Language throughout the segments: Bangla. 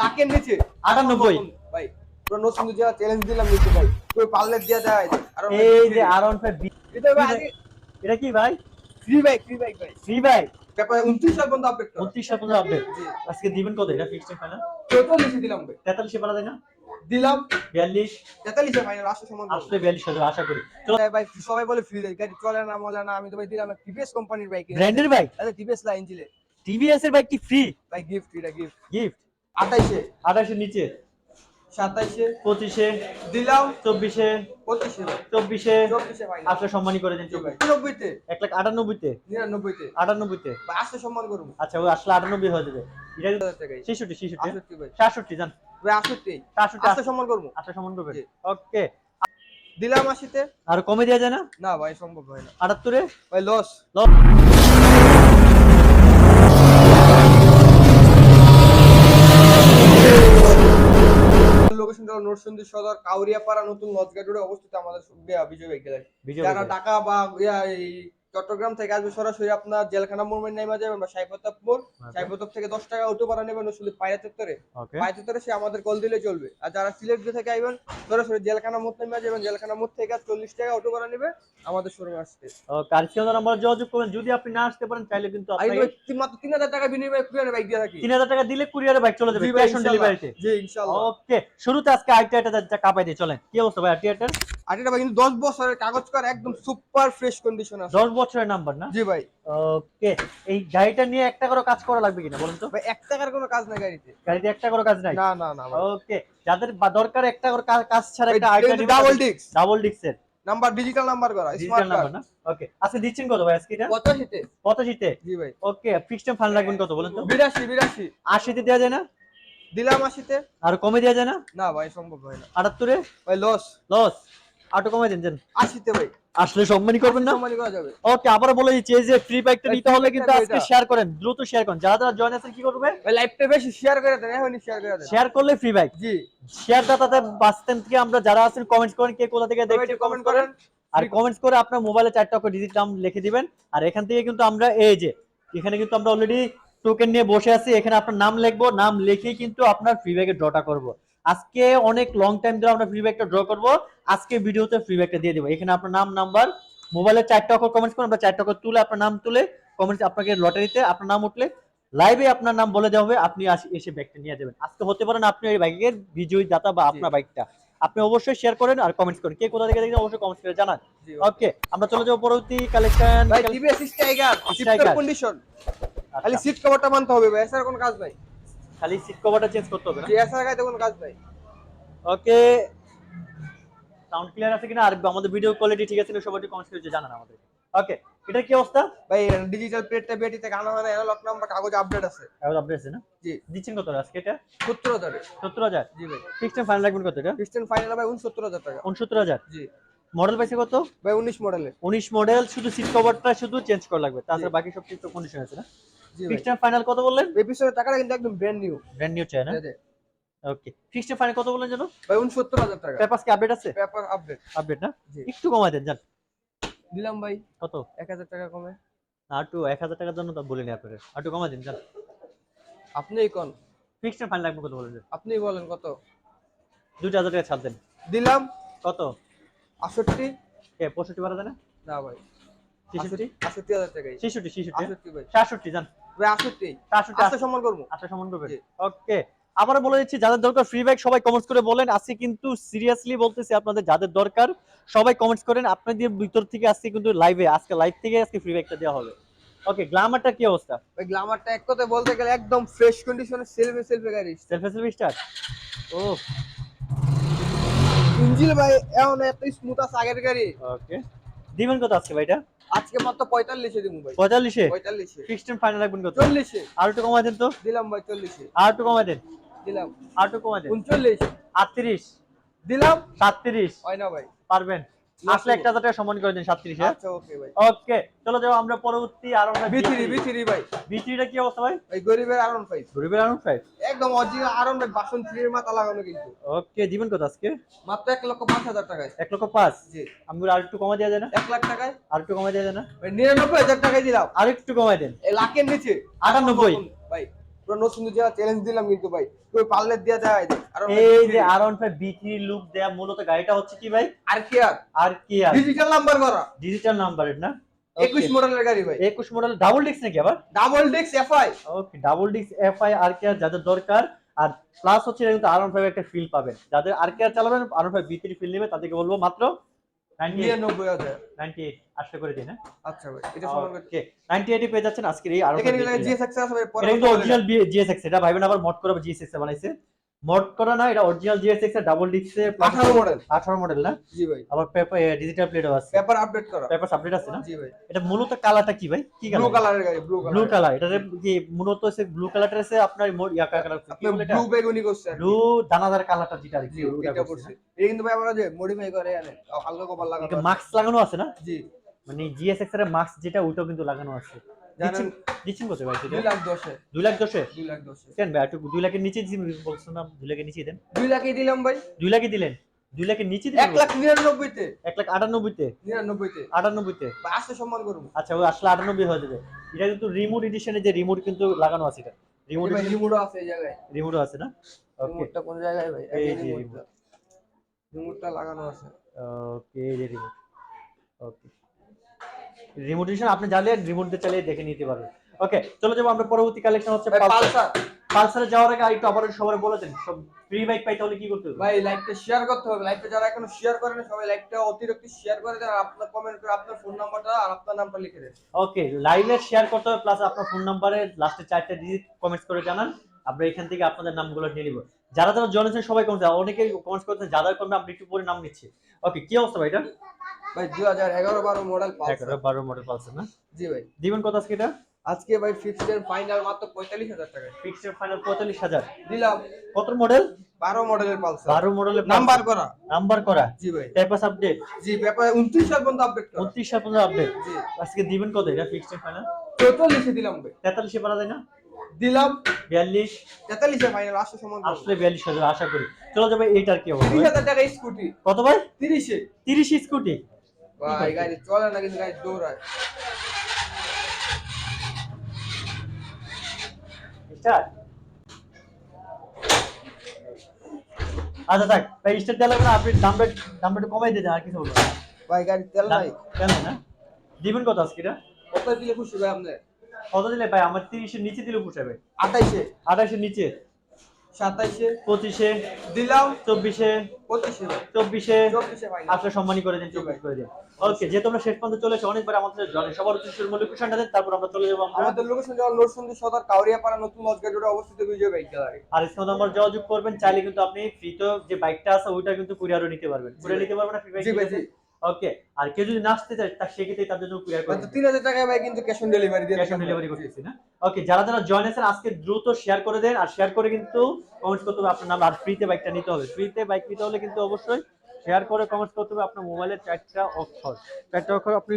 লাখের নিচে। আটানব্বই। ভাই পুরো নতুন যা চ্যালেঞ্জ দিলাম নিচে ভাই। দিয়ে দেয় আর এই যে আর এটা ভাই এটা কি ভাই? ফ্রি বাইক ফ্রি বাইক ভাই। ফ্রি ভাই ব্যাপারে 29 সাল পর্যন্ত আপডেট করা। উনত্রিশ সাল পর্যন্ত আপডেট আজকে দিবেন কত? এটা ফিক্সড ফাইনাল টোটাল নিচে দিলাম ভাই। তেতাল্লিশে পারা যায় না? দিলাম। বিয়াল্লিশ। 43 এ ফাইনাল আসলে সমান আসলে বিয়াল্লিশ হবে আশা করি। চলো। ভাই সবাই বলে ফ্রি বাইক গাড়ি চলে না মজা না। আমি তো ভাই দিলাম টিভিএস কোম্পানির বাইক ব্র্যান্ডের বাইক আরে টিভিএস লাইন ছিল। টিভিএস এর বাইক কি ফ্রি ভাই গিফট এটা গিফট গিফট 28 এ আঠাশের নিচে। 27 এ পঁচিশে। দিলাম। চব্বিশে। 25 এ চব্বিশে 24 এ ফাইনাল আসলে সম্মানী করে দিন জি ভাই 99 তে এক লাখ আটানব্বইতে। 99 তে আটানব্বইতে আসলে সম্মান করব আচ্ছা ওই আসলে আটানব্বই হয়ে যাবে। এটা 1000 টাকায় ছেষট্টি ছেষট্টি। সাতষট্টি জান। ভাই 68 সাতষট্টি সম্মান করব। আসলে সম্মান করবেন। জি। ওকে। দিলাম 80 তে আর কমে দেওয়া যায় না? না ভাই সম্ভব হয় না। আটাত্তরে? ভাই লস লস লোকেশনটা হলো নরসিংদী সদর কাউরিয়াপাড়া নতুন লজগাট রোডে অবস্থিত আমাদের বিজয় বিজয় যারা। ঢাকা বা এই চট্টগ্রাম থেকে আসবে সরাসরি আপনার জেলখানা মোড় নেমে যাবেন বা মোড়। সাইপ্রতাপ থেকে দশ টাকা অটো ভাড়া নেবেন আসলে পায়রা চত্বরে। পায়রা চত্বরে সে আমাদের কল দিলে চলবে। আর যারা সিলেট থেকে আইবেন সরাসরি জেলখানা মোড় নেমে যাবেন। জেলখানা মোড় থেকে চল্লিশ টাকা অটো ভাড়া নেবে আমাদের শোরুমে আসতে। কার্সিয়াল নাম্বার যোগাযোগ করবেন। যদি আপনি না আসতে পারেন চাইলে কিন্তু মাত্র তিন হাজার টাকা বিনিময়ে কুরিয়ারে বাইক দিয়ে থাকি। তিন হাজার টাকা দিলে কুরিয়ারে বাইক চলে যাবে ক্যাশ অন। ডেলিভারিতে জি ইনশাআল্লাহ ওকে শুরুতে আজকে আইটা এটা কাপাই দিয়ে চলেন। কি অবস্থা ভাই আইটা আর এটা ভাই কিন্তু দশ বছরের কাগজ কর একদম সুপার ফ্রেশ কন্ডিশন আছে। দশ বছরের নাম্বার না? জি ভাই। ওকে এই গাড়িটা নিয়ে একটা করে কাজ করা লাগবে কিনা বলুন তো? ভাই এক টাকার কোনো কাজ নাই গাড়িতে। গাড়িতে একটা করে কাজ নাই? না না না ওকে যাদের দরকার একটা করে কাজ ছাড়া একটা আইটা ডাবল ডিস্ক ডাবল ডিক্সের নাম্বার ডিজিটাল নাম্বার করা স্মার্ট নাম্বার না? ওকে আজকে দিচ্ছেন কত ভাই আজকে এটা? পঁচাশিতে পঁচাশিতে? জি ভাই। ওকে ফিক্সড ফান্ড রাখবেন কত বলুন তো? বিরাশি বিরাশি। আশিতে দেওয়া যায় না? দিলাম আশিতে। আর কমে দেওয়া যায় না? না ভাই সম্ভব হয় না। আটাত্তরে? ভাই লস লস আটো কমে দেন দেন। ভাই। আসলে সম্মানই করবেন না? করা যাবে। ওকে আবার বলে দিচ্ছি এই যে ফ্রি বাইকটা নিতে হলে কিন্তু আজকে শেয়ার করেন দ্রুত শেয়ার করেন। যারা যারা জয়েন আছেন কি করবে? ভাই লাইভটা বেশি শেয়ার করে দেন এখনই শেয়ার করে দেন। শেয়ার করলে ফ্রি বাইক জি। শেয়ারটা তাতে বাঁচতেন থেকে আমরা যারা আছেন কমেন্টস করেন কে কোথা থেকে দেখছেন কমেন্ট কমেন্ট করেন। করেন। আর কমেন্টস করে আপনার মোবাইলে চারটা করে ডিজিট নাম লিখে দিবেন। আর এখান থেকে কিন্তু আমরা এই যে এখানে কিন্তু আমরা অলরেডি টোকেন নিয়ে বসে আছি। এখানে আপনার নাম লিখব নাম লিখেই কিন্তু আপনার ফ্রি ব্যাগের ড্রটা করব। আজকে অনেক লং টাইম ধরে আমরা ফ্রি ব্যাগটা ড্র করব। আজকে ভিডিওতে ফ্রি ব্যাগটা দিয়ে দেবো। এখানে আপনার নাম নাম্বার মোবাইলে চারটা অক্ষর কমেন্টস করুন আমরা চারটা অক্ষর তুলে আপনার নাম তুলে কমেন্টস আপনাকে লটারিতে আপনার নাম উঠলে লাইভে আপনার নাম বলে দেওয়া হবে আপনি এসে ব্যাগটা নিয়ে যাবেন। আজকে হতে পারেন আপনি এই বাইকের বিজয়ী দাতা বা আপনার বাইকটা আপনি অবশ্যই শেয়ার করেন আর কমেন্টস করেন। কে কোথা থেকে দেখেন অবশ্যই কমেন্টস করে জানান। ওকে আমরা চলে যাব পরবর্তী কালেকশন ভাই টিভিএস স্ট্রাইকার। কন্ডিশন খালি সিট কভারটা মানতে হবে ভাই এছাড়া কোনো কাজ নাই। খালি সিট কভারটা চেঞ্জ করতে হবে না? এছাড়া গাইতে কোনো কাজ নাই ওকে সাউন্ড ক্লিয়ার আছে কিনা? আর আমাদের ভিডিও কোয়ালিটি ঠিক আছে কিনা সবাই কমেন্টস করে জানান আমাদের ওকে এটা কি অবস্থা? ভাই ডিজিটাল প্লেটটা বেটিতে গানা হয় না অ্যানালগ নাম্বার কাগজ আপডেট আছে। এখন আপডেট আছে না? জি। দিচ্ছেন কত আজকে এটা? সত্তর হাজারে। সত্তর হাজার? জি ভাই। ফিক্সড ফাইনাল রাখবেন কত এটা? পিস্টন ফাইনাল ভাই উনসত্তর হাজার টাকা। উনসত্তর হাজার? জি। মডেল পাইছে কত? ভাই উনিশ মডেলের উনিশ মডেল শুধু সিট কভারটা শুধু চেঞ্জ করা লাগবে। তাছাড়া বাকি সব কিছু কন্ডিশন আছে না? ফিক্সড ফাইনাল কত বললেন? এই পিছনের টাকাটা কিন্তু একদম ব্র্যান্ড নিউ ব্র্যান্ড নিউ চাই না? ওকে ফিক্সড ফাইনাল কত বললেন জানো ভাই উনসত্তর হাজার টাকা। পেপারস কি আপডেট আছে? পেপার আপডেট আপডেট না? একটু কমাই দেন জান দিলাম ভাই। কত? এক হাজার টাকা কমে আর একটু এক হাজার টাকার জন্য তো বলিনি আপনাদের একটু কমাই দিন জান আপনিই কোন? ফিক্সড ফাইনাল লাগবে কত বলেন? আপনিই বলেন কত? দুটো হাজার টাকা ছাড় দেন। দিলাম। কত? আটষট্টি। এ পঁয়ষট্টি বারো দেন না? ভাই। ছেষট্টি? আটষট্টি হাজার টাকাই। ছেষট্টি ছেষট্টি আটষট্টি ভাই। সাতষট্টি জান সম্মান করব। আচ্ছা করবেন? ওকে। আবার বলে দিচ্ছি যাদের দরকার ফ্রি ব্যাগ সবাই কমেন্টস করে বলেন। আজকে কিন্তু সিরিয়াসলি বলতেছি আপনাদের যাদের দরকার সবাই কমেন্টস করেন। আপনাদের ভিতর থেকে আজকে কিন্তু লাইভে আজকে লাইভ থেকে আজকে ফ্রি ব্যাগটা দেওয়া হবে। ওকে গ্ল্যামারটা কি অবস্থা? ভাই গ্লামারটা এক কথায় বলতে গেলে একদম ফ্রেশ কন্ডিশনে সেলফে সেলফে গাড়ি। সেলফি সেলফি স্টার্ট ও। ইঞ্জিল ভাই এমন এত স্মুথ আছে আগের গাড়ি। ওকে। দিবেন কত আজকে ভাইটা? আজকে মাত্র পঁয়তাল্লিশে দিব ভাই। পঁয়তাল্লিশে? পঁয়তাল্লিশে। ফিক্সড ফাইনাল রাখবেন কত? চল্লিশে। আর একটু কমায় দেন তো। দিলাম ভাই চল্লিশে। আর একটু কমায় দেন। দিলাম। আর একটু কমায় দেন। উনচল্লিশ। আটত্রিশ। দিলাম। সাতত্রিশ। হয় না ভাই। পারবেন। আসলে একটা হাজার টাকা সমান করে দিন সাতত্রিশ হ্যাঁ? আচ্ছা ওকে চলো যাও আমরা পরবর্তী আর বিথিরি বিথিরি ভাই। বিটিটা কি অবস্থা ভাই? গরিবের আরন ফাইভ গরিবের ফাইভ একদম অরিজিনাল আরন ভাই বাসন থ্রির মাথা লাগানো কিন্তু। ওকে দিবেন কত আজকে? মাত্র এক লক্ষ পাঁচ হাজার টাকায়। এক লক্ষ পাঁচ? জি। আমি আর একটু কমা দেওয়া যায় না? এক লাখ টাকায়। আর একটু কমা দেওয়া যায় না? নিরানব্বই হাজার টাকায় দিলাম। আর একটু কমাই দেন। লাখের নিচে। আটানব্বই। পুরো নতুন দেওয়া চ্যালেঞ্জ দিলাম কিন্তু ভাই। কেউ পারলে দেওয়া যায় আর এই যে R one five B three look দেয়া মূলত গাড়িটা হচ্ছে কি ভাই? আর কি আর? আর কি আর? ডিজিটাল নাম্বার করা। ডিজিটাল নাম্বারের না? একুশ মডেলের গাড়ি ভাই। একুশ মডেল ডাবল ডিস্ক নাকি আবার? Double disc FI okay double disc FI আর কে আর যাদের দরকার। আর প্লাস হচ্ছে কিন্তু আর ওয়ান ফাইভ একটা ফিল পাবেন। যাদের আর কে আর চালাবেন R one five B three feel নেবে তাদেরকে বলব মাত্র নিরানব্বই হাজার। Ninety eight. করে দিন হ্যাঁ? আচ্ছা ভাই এটা সমান করে ওকে নাইনটি এইটে পেয়ে যাচ্ছেন আজকের এই আর এখানে জিএসএক্স আছে ভাই পরে কিন্তু অরিজিনাল জিএসএক্স এটা ভাইবেন আবার মড করে জিএসএক্স বানাইছে। মড করা না? এটা অরিজিনাল জিএসএক্স এর ডাবল ডিস্ক এর 18 মডেল 18 মডেল না? জি ভাই। আবার পেপার ডিজিটাল প্লেটও আছে। পেপার আপডেট করা। পেপার আপডেট আছে না? জি ভাই। এটা মূলত কালারটা কি ভাই? কি কালার ব্লু কালার কালারের গাড়ি ব্লু কালার ব্লু কালার এটা কি মূলত হচ্ছে ব্লু কালারটা আছে আপনার মোর ইয়া কালার আপনি ব্লু বেগুনি করছে ব্লু দানাদার কালারটা যেটা আর কি এটা করছে। এটা কিন্তু ভাই আমরা যে মডিফাই করে আনে হালকা কভার লাগানো আছে। মাস্ক লাগানো আছে না? জি। মানে জিএসএক্স এর মাস্ক যেটা ওটাও কিন্তু লাগানো আছে। দিচ্ছেন কত ভাই সেটা? লাখ দশে। দুই লাখ দশে? দুই লাখ দশে। কেন ভাই একটু দুই লাখের নিচে দিন বলছেন না দুই লাখের নিচে দেন। দুই লাখই দিলাম ভাই। দুই লাখে দিলেন? দুই লাখের নিচে দিলেন লাখ নিরানব্বইতে। এক লাখ আটানব্বইতে? নিরানব্বইতে। আটানব্বইতে? বা আসতে সম্মান করব আচ্ছা ওই আসলে আটানব্বই হয়ে যাবে। এটা কিন্তু রিমোট এডিশনে যে রিমোট কিন্তু লাগানো আছে এটা। রিমোট ভাই রিমোটও আছে এই জায়গায়। আছে না? ওকে রিমোটটা কোন জায়গায় ভাই? এই এই যে রিমোটটা রিমোটটা লাগানো আছে। ওকে এই যে রিমোট ওকে রিমোট আপনি জানলে রিমোট দিয়ে চালিয়ে দেখে নিতে পারবেন। ওকে চলো যাব আমরা পরবর্তী কালেকশন হচ্ছে পালসার পালসার যাওয়ার আগে আরেকটু আবার সবাই বলে দেন সব ফ্রি বাইক পাইতে হলে কি করতে হবে? ভাই লাইভটা শেয়ার করতে হবে। লাইভটা যারা এখনও শেয়ার করেন সবাই লাইভটা অতিরিক্ত শেয়ার করে দেন আর আপনার কমেন্ট করে আপনার ফোন নাম্বারটা আর আপনার নামটা লিখে দেন। ওকে লাইভে শেয়ার করতে হবে প্লাস আপনার ফোন নাম্বারে লাস্টে চারটে ডিজিট কমেন্টস করে জানান। আমরা এখান থেকে আপনাদের নামগুলো নিয়ে নিব। যারা যারা জয়েন সবাই কমেন্টস অনেকে কমেন্টস করছেন যারা করবে আমরা একটু পরে নাম নিচ্ছি ওকে কি অবস্থা ভাই এটা? ভাই দুই হাজার এগারো বারো মডেল পালসার এগারো বারো মডেল পালসার না? জি ভাই। দিবেন কত আজকে এটা? আজকে ভাই ফিক্সড এর ফাইনাল মাত্র পঁয়তাল্লিশ হাজার টাকা ফিক্সড ফাইনাল পঁয়তাল্লিশ হাজার। দিলাম। কত মডেল বারো মডেলের পালসার বারো মডেলের নাম্বার করা। নাম্বার করা। জি ভাই। টাইপাস আপডেট জি ব্যাপারে উনত্রিশ সাল পর্যন্ত আপডেট করা। উনত্রিশ সাল পর্যন্ত আপডেট জি। আজকে দিবেন কত এটা ফিক্সড ফাইনাল চৌচল্লিশে দিলাম ভাই। তেতাল্লিশে পারা যায় না? দিলাম। বিয়াল্লিশ। তেতাল্লিশে ফাইনাল আসতে সমান আসলে বিয়াল্লিশ হাজার আশা করি। চলো যাবে এইটার কি ভাই? হাজার টাকা স্কুটি কত ভাই? তিরিশে। তিরিশ স্কুটি ভাই গাড়ি চলে না কিন্তু গাড়ি দৌড়ায়। আচ্ছা থাক। ভাই দেওয়া লাগবে না আপনি দামটা দামটা একটু কমাই দিতে আর কিছু বলব ভাই গাড়ি তেল নাই। কেন না? দিবেন কত আজকে এটা? কত দিলে খুশি ভাই আপনি কত দিলে ভাই? আমার তিরিশের নিচে দিলে পুষাবে আঠাইশে। আঠাশের নিচে? সাতাইশে পঁচিশে দিলাম চব্বিশে পঁচিশে। চব্বিশে। চব্বিশে সম্মানী করে দিন চব্বিশ করে দিন। ওকে যে তোমরা শেষ পর্যন্ত চলে এসো অনেকবার আমাদের সবার লোকেশনটা দেন তারপর আমরা চলে যাব আমাদের লোকেশন সদর কাউরিয়াপাড়া নতুন লজগেট রোডে অবস্থিত বিজয় বাইক গ্যালারি। আর স্ক্রিন নাম্বার যোগাযোগ করবেন চাইলে কিন্তু আপনি ফ্রিতে যে বাইকটা আছে ওইটা কিন্তু কুরিয়ারও নিতে পারবেন। কুরিয়ার নিতে পারবেন না ফ্রি ওকে আর কেউ যদি না আসতে চায় তার সেক্ষেত্রে তাদের জন্য কুরিয়ার করে তিন হাজার টাকায় ভাই কিন্তু ক্যাশ অন ডেলিভারি দিয়ে ক্যাশ অন ডেলিভারি করতেছি না। ওকে যারা যারা জয়েন আছেন আজকে দ্রুত শেয়ার করে দেন আর শেয়ার করে কিন্তু কমেন্ট করতে হবে আপনার নাম আর ফ্রিতে বাইকটা নিতে হবে। ফ্রিতে বাইক নিতে হলে কিন্তু অবশ্যই শেয়ার করে কমেন্ট করতে হবে আপনার মোবাইলের চারটা অক্ষর চারটা অক্ষর আপনি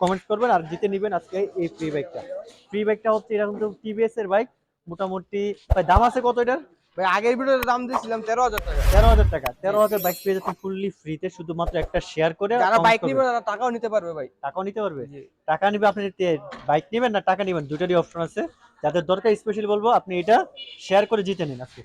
কমেন্ট করবেন আর জিতে নেবেন আজকে এই ফ্রি বাইকটা ফ্রি বাইকটা হচ্ছে এটা কিন্তু টিভিএস এর বাইক মোটামুটি ভাই দাম আছে কত এটার? ভাই আগের ভিডিওতে দাম দিয়েছিলাম তেরো হাজার টাকা। তেরো হাজার টাকা। তেরো হাজার বাইক পেয়ে যাচ্ছেন ফুললি ফ্রিতে শুধুমাত্র একটা শেয়ার করে যারা বাইক নিবে তারা টাকাও নিতে পারবে ভাই। টাকাও নিতে পারবে? টাকা নিবে আপনি বাইক নেবেন না টাকা নেবেন দুটারই অপশন আছে। যাদের দরকার স্পেশাল বলব আপনি এটা শেয়ার করে জিতে নিন আজকে।